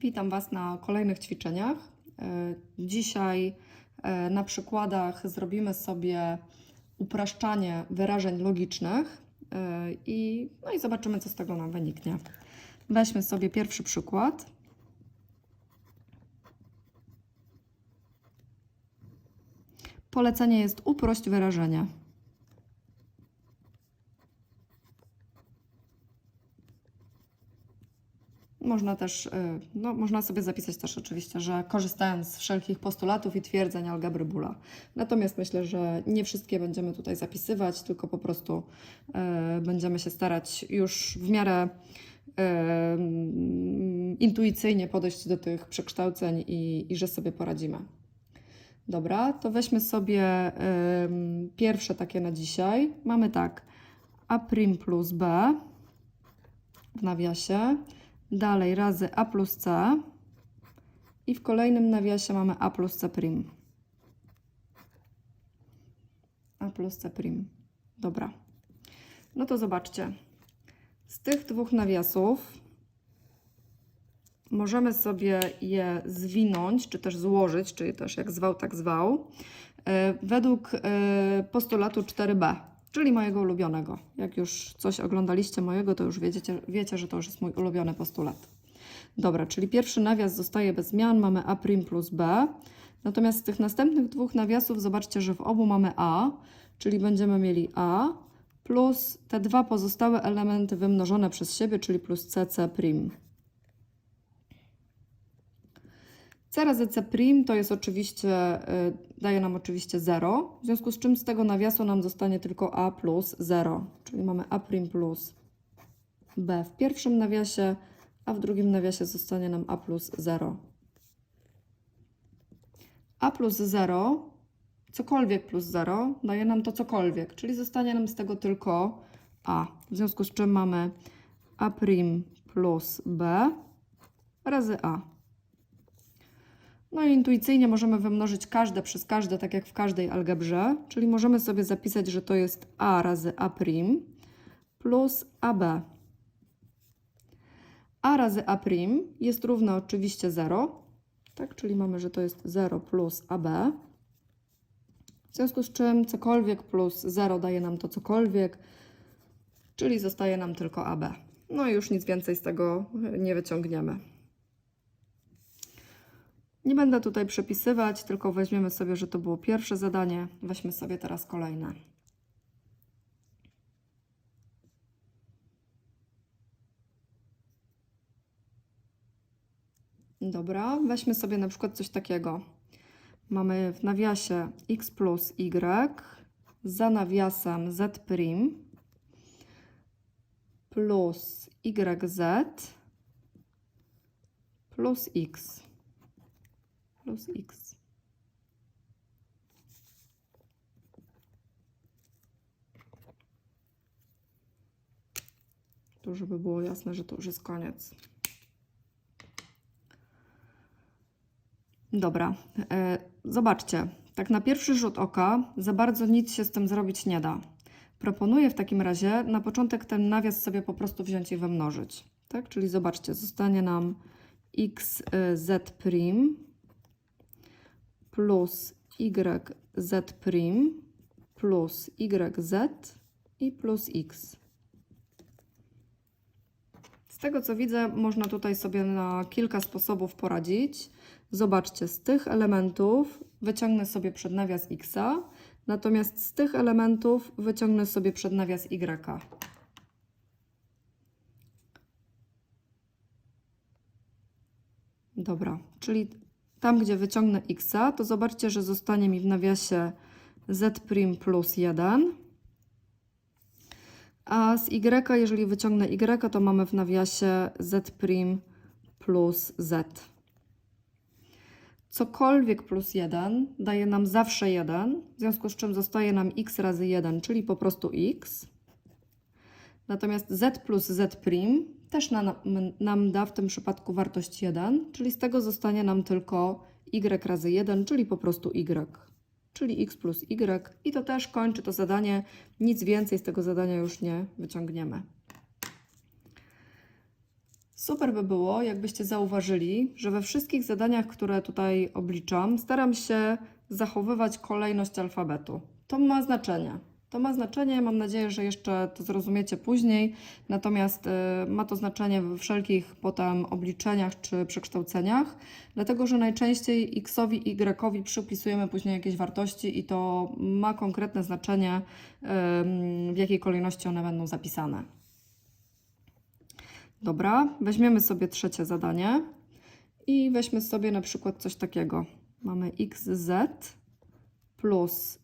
Witam Was na kolejnych ćwiczeniach. E, Dzisiaj e, na przykładach zrobimy sobie upraszczanie wyrażeń logicznych e, i, no i zobaczymy, co z tego nam wyniknie. Weźmy sobie pierwszy przykład. Polecenie jest uprość wyrażenie. Można też, y, no, można sobie zapisać też oczywiście, że korzystając z wszelkich postulatów i twierdzeń algebry Bula. Natomiast myślę, że nie wszystkie będziemy tutaj zapisywać, tylko po prostu y, będziemy się starać już w miarę y, intuicyjnie podejść do tych przekształceń i, i że sobie poradzimy. Dobra, to weźmy sobie y, pierwsze takie na dzisiaj. Mamy tak, a' plus b w nawiasie Dalej razy a plus c. I w kolejnym nawiasie mamy a plus c prim. a plus c prim. Dobra. No to zobaczcie. Z tych dwóch nawiasów możemy sobie je zwinąć, czy też złożyć, czyli też jak zwał, tak zwał, e, według e, postulatu 4b czyli mojego ulubionego. Jak już coś oglądaliście mojego, to już wiecie, wiecie, że to już jest mój ulubiony postulat. Dobra, czyli pierwszy nawias zostaje bez zmian, mamy a' plus b. Natomiast z tych następnych dwóch nawiasów zobaczcie, że w obu mamy a, czyli będziemy mieli a plus te dwa pozostałe elementy wymnożone przez siebie, czyli plus cc prim. C razy C' to jest oczywiście, y, daje nam oczywiście 0, w związku z czym z tego nawiasu nam zostanie tylko A plus 0, czyli mamy A' plus B w pierwszym nawiasie, a w drugim nawiasie zostanie nam A plus 0. A plus 0, cokolwiek plus 0, daje nam to cokolwiek, czyli zostanie nam z tego tylko A, w związku z czym mamy A' plus B razy A. No i intuicyjnie możemy wymnożyć każde przez każde, tak jak w każdej algebrze, czyli możemy sobie zapisać, że to jest a razy a' plus ab. a razy a' jest równe oczywiście 0, tak? czyli mamy, że to jest 0 plus ab. W związku z czym cokolwiek plus 0 daje nam to cokolwiek, czyli zostaje nam tylko ab. No i już nic więcej z tego nie wyciągniemy. Nie będę tutaj przepisywać, tylko weźmiemy sobie, że to było pierwsze zadanie. Weźmy sobie teraz kolejne. Dobra, weźmy sobie na przykład coś takiego. Mamy w nawiasie x plus y za nawiasem z' plus yz plus x plus x. Tu, żeby było jasne, że to już jest koniec. Dobra, e, zobaczcie. Tak na pierwszy rzut oka za bardzo nic się z tym zrobić nie da. Proponuję w takim razie na początek ten nawias sobie po prostu wziąć i wymnożyć. Tak? Czyli zobaczcie, zostanie nam xz' plus yz' plus yz i plus x. Z tego co widzę, można tutaj sobie na kilka sposobów poradzić. Zobaczcie, z tych elementów wyciągnę sobie przednawias x, natomiast z tych elementów wyciągnę sobie przednawias y. Dobra, czyli tam, gdzie wyciągnę x, to zobaczcie, że zostanie mi w nawiasie z' plus 1. A z y, jeżeli wyciągnę y, to mamy w nawiasie z' plus z. Cokolwiek plus 1 daje nam zawsze 1, w związku z czym zostaje nam x razy 1, czyli po prostu x. Natomiast z plus z' też nam, nam da w tym przypadku wartość 1, czyli z tego zostanie nam tylko y razy 1, czyli po prostu y, czyli x plus y. I to też kończy to zadanie. Nic więcej z tego zadania już nie wyciągniemy. Super by było, jakbyście zauważyli, że we wszystkich zadaniach, które tutaj obliczam, staram się zachowywać kolejność alfabetu. To ma znaczenie. To ma znaczenie, mam nadzieję, że jeszcze to zrozumiecie później, natomiast y, ma to znaczenie we wszelkich potem obliczeniach czy przekształceniach, dlatego że najczęściej xowi i y przypisujemy później jakieś wartości i to ma konkretne znaczenie, w jakiej kolejności one będą zapisane. Dobra, weźmiemy sobie trzecie zadanie i weźmy sobie na przykład coś takiego. Mamy xz plus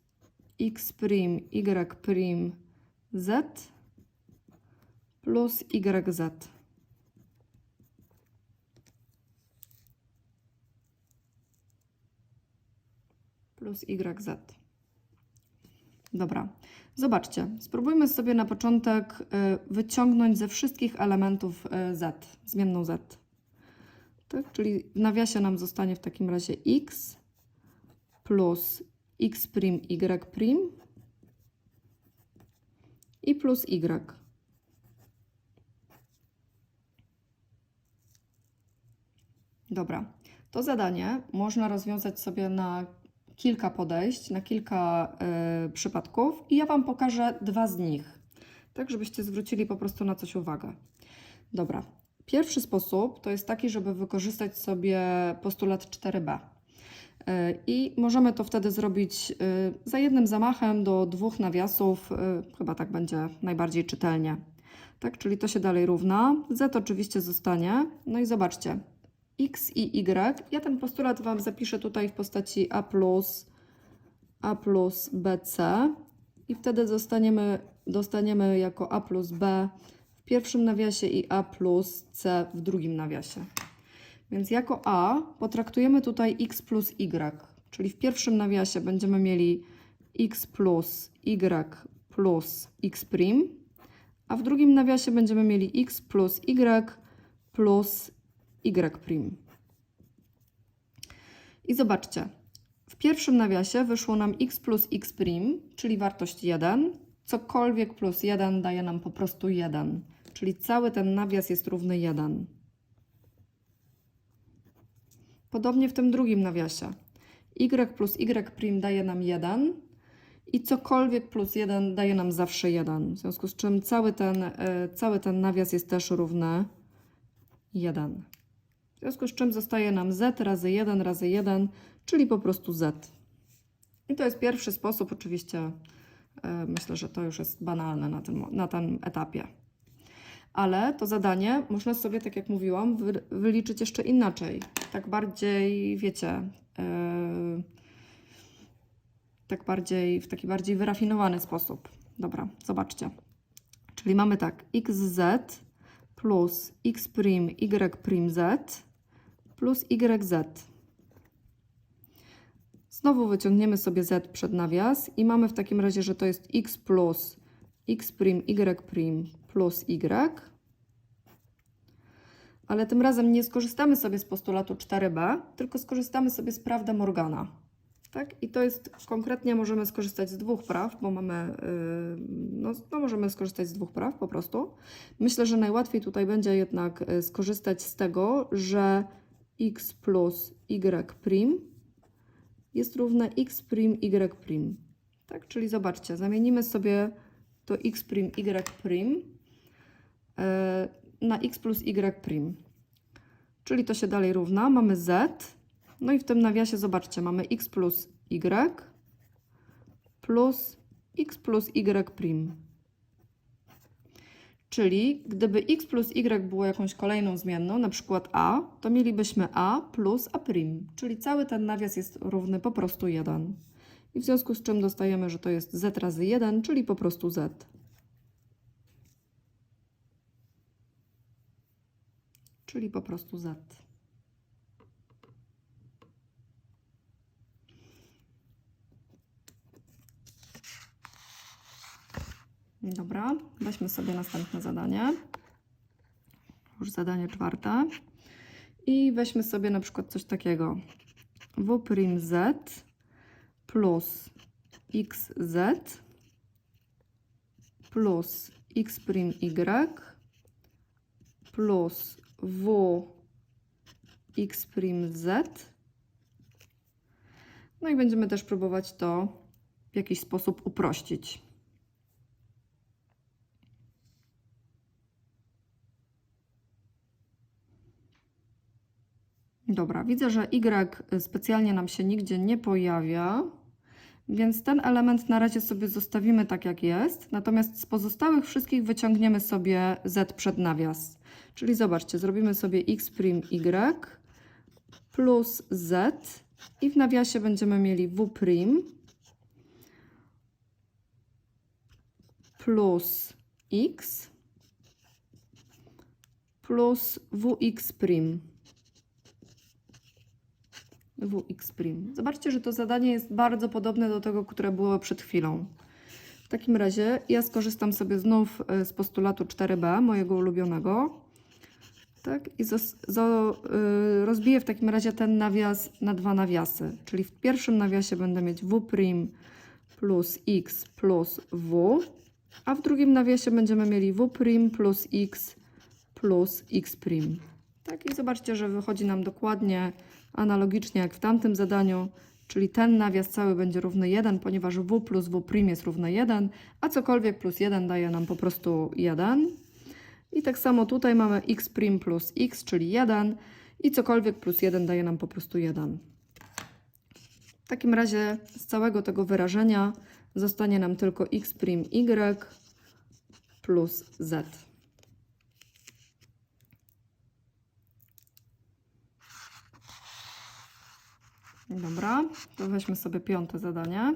x prim y prim z plus yz. Plus yz. Dobra, zobaczcie. Spróbujmy sobie na początek y, wyciągnąć ze wszystkich elementów y, z, zmienną z. Tak? Czyli w nawiasie nam zostanie w takim razie x plus x prim y prim i plus y. Dobra, to zadanie można rozwiązać sobie na kilka podejść, na kilka y, przypadków i ja Wam pokażę dwa z nich, tak żebyście zwrócili po prostu na coś uwagę. Dobra, pierwszy sposób to jest taki, żeby wykorzystać sobie postulat 4b. Y, I możemy to wtedy zrobić y, za jednym zamachem do dwóch nawiasów, y, chyba tak będzie najbardziej czytelnie. Tak, czyli to się dalej równa. Z oczywiście zostanie. No i zobaczcie, x i y. Ja ten postulat Wam zapiszę tutaj w postaci a plus, a plus bc i wtedy dostaniemy, dostaniemy jako a plus b w pierwszym nawiasie i a plus c w drugim nawiasie. Więc jako a potraktujemy tutaj x plus y, czyli w pierwszym nawiasie będziemy mieli x plus y plus x a w drugim nawiasie będziemy mieli x plus y plus y. I zobaczcie, w pierwszym nawiasie wyszło nam x plus x czyli wartość 1. Cokolwiek plus 1 daje nam po prostu 1, czyli cały ten nawias jest równy 1. Podobnie w tym drugim nawiasie. y plus y prim daje nam 1 i cokolwiek plus 1 daje nam zawsze 1. W związku z czym cały ten, e, cały ten nawias jest też równy 1. W związku z czym zostaje nam z razy 1 razy 1, czyli po prostu z. I to jest pierwszy sposób. Oczywiście e, myślę, że to już jest banalne na tym, na tym etapie. Ale to zadanie można sobie, tak jak mówiłam, wy, wyliczyć jeszcze inaczej. Tak bardziej, wiecie, yy, tak bardziej, w taki bardziej wyrafinowany sposób. Dobra, zobaczcie. Czyli mamy tak, xz plus x prim y prim z plus yz. Znowu wyciągniemy sobie z przed nawias i mamy w takim razie, że to jest x plus x prim y prim plus y. Ale tym razem nie skorzystamy sobie z postulatu 4b, tylko skorzystamy sobie z prawda Morgana. Tak? I to jest konkretnie możemy skorzystać z dwóch praw, bo mamy, yy, no, no możemy skorzystać z dwóch praw po prostu. Myślę, że najłatwiej tutaj będzie jednak y, skorzystać z tego, że x plus y prim jest równe x prim y prim. Tak? Czyli zobaczcie, zamienimy sobie to x prim y prim e, na x plus y prim. Czyli to się dalej równa. Mamy z. No i w tym nawiasie zobaczcie, mamy x plus y plus x plus y prim. Czyli gdyby x plus y było jakąś kolejną zmienną, na przykład a, to mielibyśmy a plus a prim, czyli cały ten nawias jest równy po prostu 1. I w związku z czym dostajemy, że to jest z razy 1, czyli po prostu z. Czyli po prostu z. Dobra, weźmy sobie następne zadanie. Już zadanie czwarte. I weźmy sobie na przykład coś takiego. w' z plus xz plus x'y plus w x z. No i będziemy też próbować to w jakiś sposób uprościć. Dobra, widzę, że y specjalnie nam się nigdzie nie pojawia, więc ten element na razie sobie zostawimy tak jak jest, natomiast z pozostałych wszystkich wyciągniemy sobie z przed nawias. Czyli zobaczcie, zrobimy sobie x prim y plus z i w nawiasie będziemy mieli w prim plus x plus wx prim. Wx prim. Zobaczcie, że to zadanie jest bardzo podobne do tego, które było przed chwilą. W takim razie ja skorzystam sobie znów e, z postulatu 4b, mojego ulubionego. Tak? I y, rozbiję w takim razie ten nawias na dwa nawiasy. Czyli w pierwszym nawiasie będę mieć w' plus x plus w, a w drugim nawiasie będziemy mieli w' plus x plus x'. Tak? I zobaczcie, że wychodzi nam dokładnie analogicznie jak w tamtym zadaniu, czyli ten nawias cały będzie równy 1, ponieważ w plus w' jest równe 1, a cokolwiek plus 1 daje nam po prostu 1. I tak samo tutaj mamy x' plus x, czyli 1 i cokolwiek plus 1 daje nam po prostu 1. W takim razie z całego tego wyrażenia zostanie nam tylko x' y plus z. Dobra, to weźmy sobie piąte zadanie.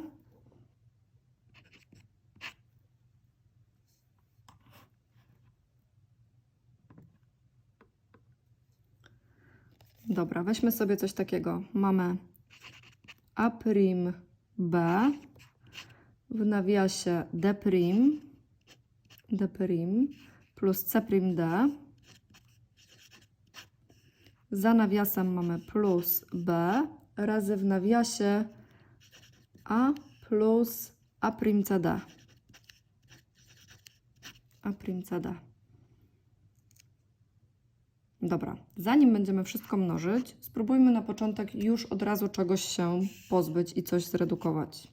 Dobra, weźmy sobie coś takiego. Mamy A' B w nawiasie D', D' plus C', Za nawiasem mamy plus B razy w nawiasie A plus A'CD. A'CD. Dobra, zanim będziemy wszystko mnożyć, spróbujmy na początek już od razu czegoś się pozbyć i coś zredukować.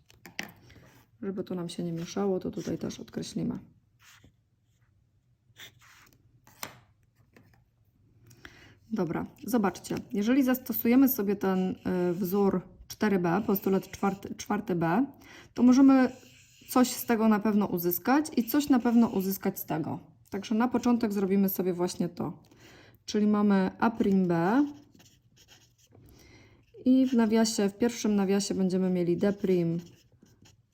Żeby to nam się nie mieszało, to tutaj też odkreślimy. Dobra, zobaczcie. Jeżeli zastosujemy sobie ten y, wzór 4b, postulat 4b, to możemy coś z tego na pewno uzyskać i coś na pewno uzyskać z tego. Także na początek zrobimy sobie właśnie to. Czyli mamy A'B i w nawiasie, w pierwszym nawiasie będziemy mieli D'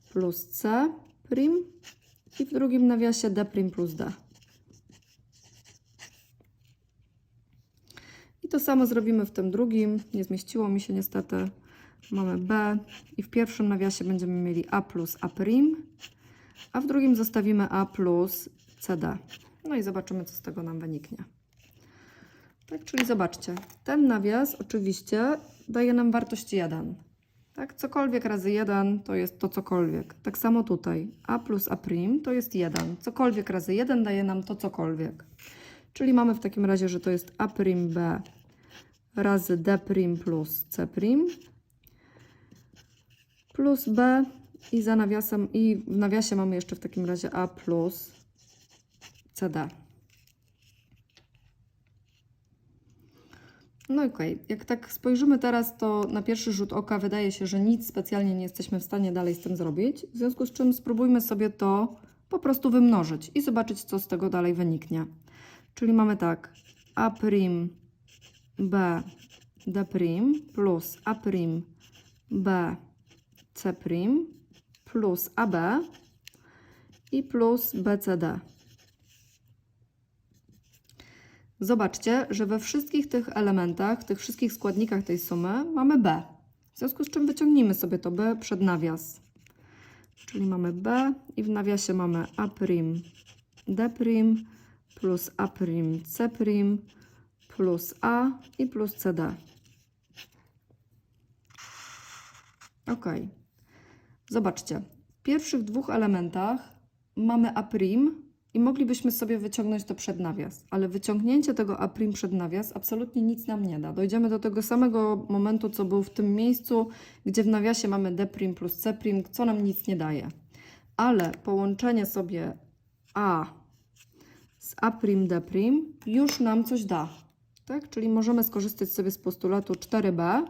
plus C' i w drugim nawiasie D' plus D. I to samo zrobimy w tym drugim. Nie zmieściło mi się niestety. Mamy B i w pierwszym nawiasie będziemy mieli A plus A', a w drugim zostawimy A plus CD. No i zobaczymy, co z tego nam wyniknie. Tak, czyli zobaczcie, ten nawias oczywiście daje nam wartość 1. Tak, cokolwiek razy 1 to jest to cokolwiek. Tak samo tutaj a plus a' to jest 1. Cokolwiek razy 1 daje nam to cokolwiek. Czyli mamy w takim razie, że to jest a'b razy d' plus c' plus b i za nawiasem i w nawiasie mamy jeszcze w takim razie a plus cd. No okej, okay. jak tak spojrzymy teraz, to na pierwszy rzut oka wydaje się, że nic specjalnie nie jesteśmy w stanie dalej z tym zrobić. W związku z czym spróbujmy sobie to po prostu wymnożyć i zobaczyć, co z tego dalej wyniknie. Czyli mamy tak, a' b d' plus a' b c' plus ab i plus bcd. Zobaczcie, że we wszystkich tych elementach, tych wszystkich składnikach tej sumy mamy b. W związku z czym wyciągnijmy sobie to b przed nawias. Czyli mamy b i w nawiasie mamy a' d' plus a' c' plus a i plus cd. Ok. Zobaczcie, w pierwszych dwóch elementach mamy a', i moglibyśmy sobie wyciągnąć to przed nawias, ale wyciągnięcie tego A' przed nawias absolutnie nic nam nie da. Dojdziemy do tego samego momentu, co był w tym miejscu, gdzie w nawiasie mamy D' plus C', co nam nic nie daje. Ale połączenie sobie A z A'D' już nam coś da. Tak? Czyli możemy skorzystać sobie z postulatu 4b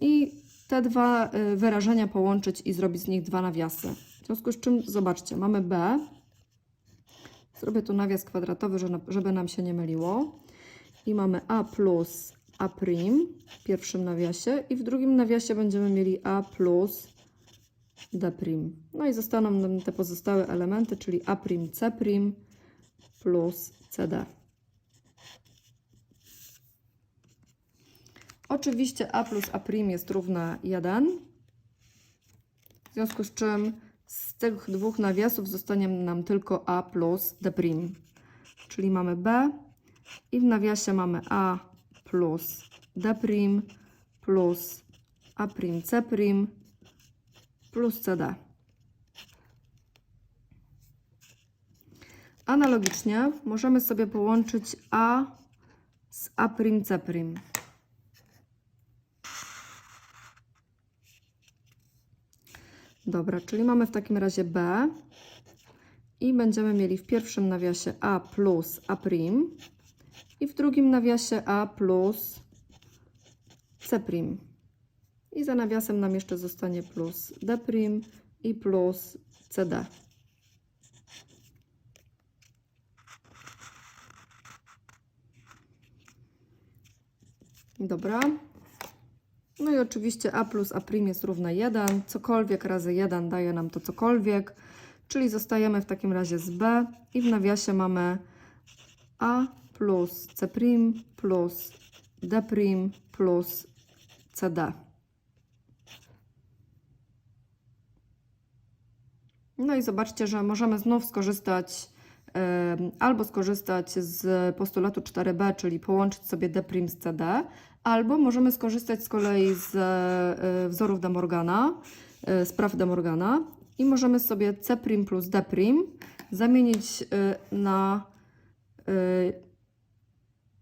i te dwa y, wyrażenia połączyć i zrobić z nich dwa nawiasy. W związku z czym, zobaczcie, mamy b, zrobię tu nawias kwadratowy, że- żeby nam się nie myliło i mamy a plus a' w pierwszym nawiasie i w drugim nawiasie będziemy mieli a plus d'. No i zostaną nam te pozostałe elementy, czyli a', c' plus cd. Oczywiście a plus a' jest równa 1, w związku z czym z tych dwóch nawiasów zostanie nam tylko a plus d'. Czyli mamy b i w nawiasie mamy a plus d' plus a' c' plus cd. Analogicznie możemy sobie połączyć a z a' Dobra, czyli mamy w takim razie B i będziemy mieli w pierwszym nawiasie A plus A' i w drugim nawiasie A plus C'. I za nawiasem nam jeszcze zostanie plus D' i plus CD. Dobra. No i oczywiście a plus a' jest równe 1. Cokolwiek razy 1 daje nam to cokolwiek. Czyli zostajemy w takim razie z b i w nawiasie mamy a plus c' plus d' plus cd. No i zobaczcie, że możemy znów skorzystać albo skorzystać z postulatu 4b, czyli połączyć sobie d' z cd, albo możemy skorzystać z kolei z e, wzorów De Morgana, e, z praw De Morgana i możemy sobie c' plus d' zamienić e, na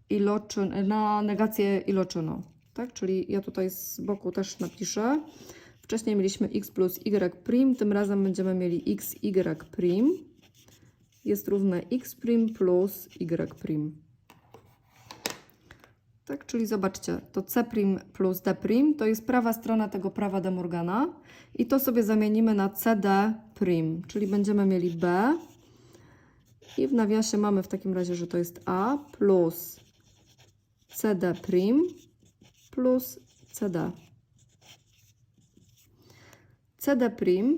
iloczyn, na negację iloczynu. Tak? Czyli ja tutaj z boku też napiszę. Wcześniej mieliśmy x plus y', tym razem będziemy mieli xy' jest równe x' plus y'. Tak, czyli zobaczcie, to C' plus D' to jest prawa strona tego prawa De Morgana i to sobie zamienimy na CD', czyli będziemy mieli B i w nawiasie mamy w takim razie, że to jest A plus CD' plus CD. CD'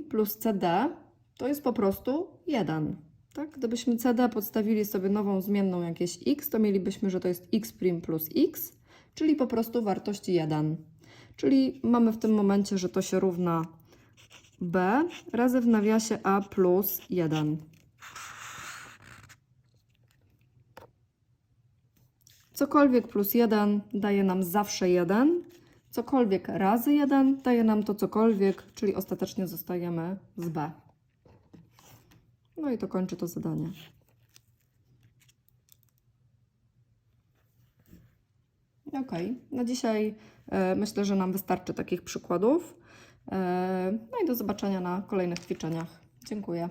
plus CD to jest po prostu 1. Tak? Gdybyśmy CD podstawili sobie nową zmienną jakieś x, to mielibyśmy, że to jest x' plus x, czyli po prostu wartość 1. Czyli mamy w tym momencie, że to się równa b razy w nawiasie a plus 1. Cokolwiek plus 1 daje nam zawsze 1. Cokolwiek razy 1 daje nam to cokolwiek, czyli ostatecznie zostajemy z b. No i to kończy to zadanie. Ok, na dzisiaj e, myślę, że nam wystarczy takich przykładów. E, no i do zobaczenia na kolejnych ćwiczeniach. Dziękuję.